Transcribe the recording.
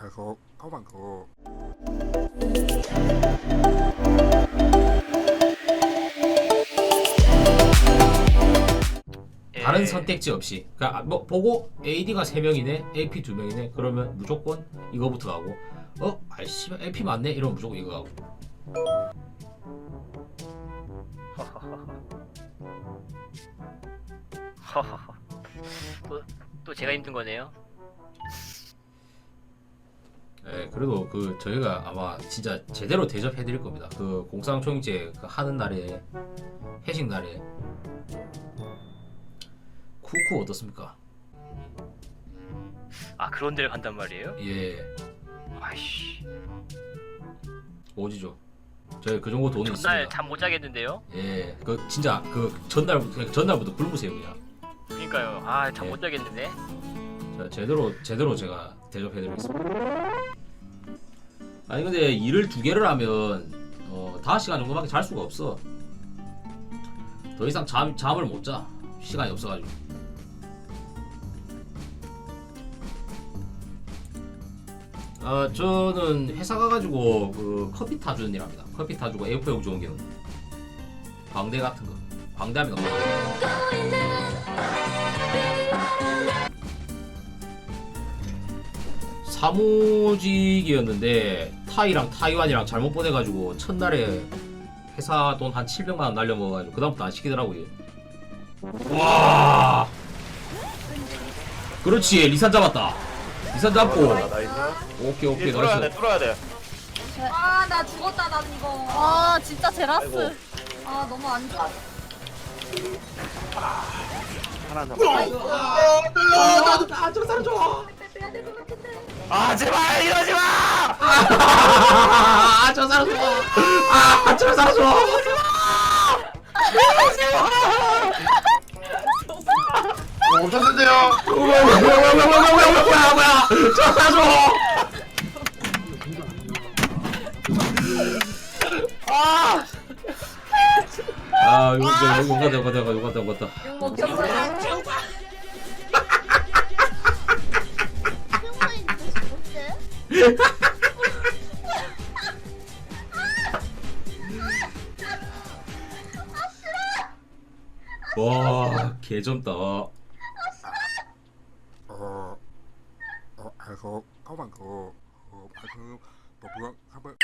bằng cổ 다른 예. 선택지 없이 그러니까 뭐 보고 AD가 3명이네 AP 2명이네 그러면 무조건 이거부터 가고 어? 아이씨 AP 맞네 이러면 무조건 이거 가고 또, 또 제가 힘든 거네요. 그래도 그 저희가 아마 진짜 제대로 대접해 드릴 겁니다 그 공상총재 그 하는 날에 회식 날에 쿠쿠 어떻습니까? 아 그런 데를 간단 말이에요? 예 아이씨 오지죠 저희 그 정도 돈이 전날 있습니다 잠 못 자겠는데요? 예, 그 진짜 그 전날부터 그냥 전날부터 굶으세요 그냥. 그러니까요. 아잠 예. 못 자겠는데. 자, 제대로 제대로 제가 대접해 드리겠습니다. 아니 근데 일을 두 개를 하면 어, 5시간 정도밖에 잘 수가 없어. 더 이상 잠 잠을 못 자. 시간이 없어가지고. 아 저는 회사 가가지고 그 커피 타주는 일 합니다. 커피 타주고 에어포용 좋은 경우. 광대 같은 거. 광대 하면 광대. 사무직이었는데 타이랑 타이완이랑 잘못 보내가지고 첫날에 회사 돈 한 700만 원 날려먹어가지고 그 다음부터 안 시키더라고요. 와. 그렇지 리산 잡았다. 리산 잡고 나이스. 오케이 오케이 뚫어야 돼, 나이스. 뚫어야 돼. 아, 나 죽었다, 난 이거. 아 진짜 제라스 아이고. 아, 너무 안 좋아. 하나. 아저 사람 좋아. 빼야 될 것 같은데. 아, 제발 이러지 마! 아저 살았어 아저 살았어 없었는데요? 뭐야 뭐야 뭐야 뭐야. 뭐야 뭐야 뭐야 저 살았어 아 아, 이거 진짜 이거 같다, 이거 같다, 이거 같다, 이거 같다. 와 개좀다 어, 어, 아이고, 까만 거, 어, 아이고, 뭐, 뭐, 한번.